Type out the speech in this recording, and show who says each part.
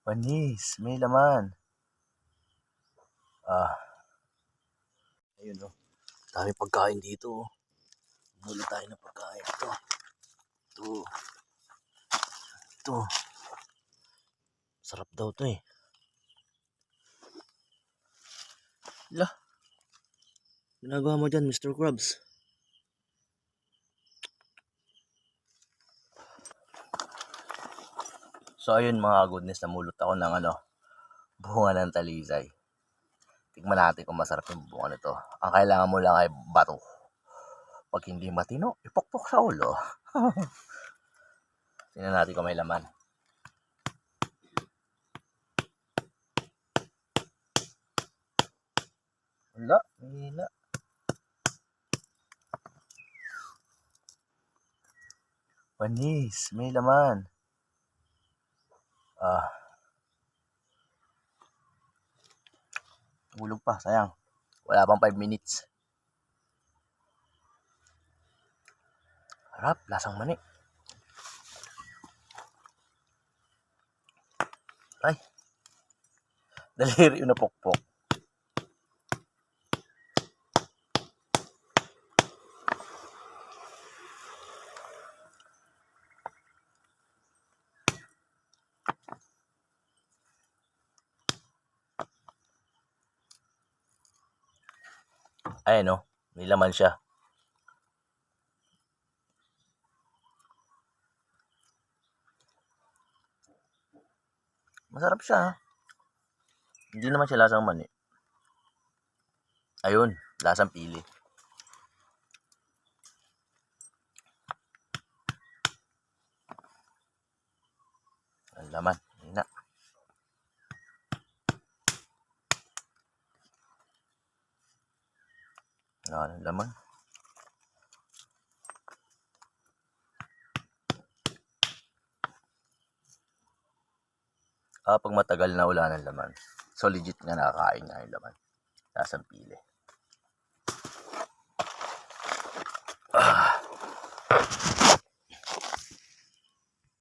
Speaker 1: Panis, may laman. Ah. Ayun oh. Dami pagkain dito oh. Tayo ng pagkain. Ito. Ito. Ito. Sarap daw to eh. La. Ginagawa mo dyan, Mr. Krabs. So ayun mga goodness, namulot ako ng ano, bunga ng talisay. Tignan natin kung masarap yung bunga nito. Ang kailangan mo lang ay bato. Pag hindi matino, ipokpok sa ulo. Tingnan natin kung may laman. Wala, mahina. Panis, may laman. Ah. Hulog pa, sayang. Wala pang 5 minutes. Harap, lasang mani. Ay. Daliri yung napokpok. Ayan o, may laman siya. Masarap siya. ha? Hindi naman siya lasang mani. Ayun, lasang pili. Ang laman, Ano wala ng laman. Ah, Kapag matagal na wala ng laman. So legit nga nakakain nga yung laman. Lasang pili. Ah.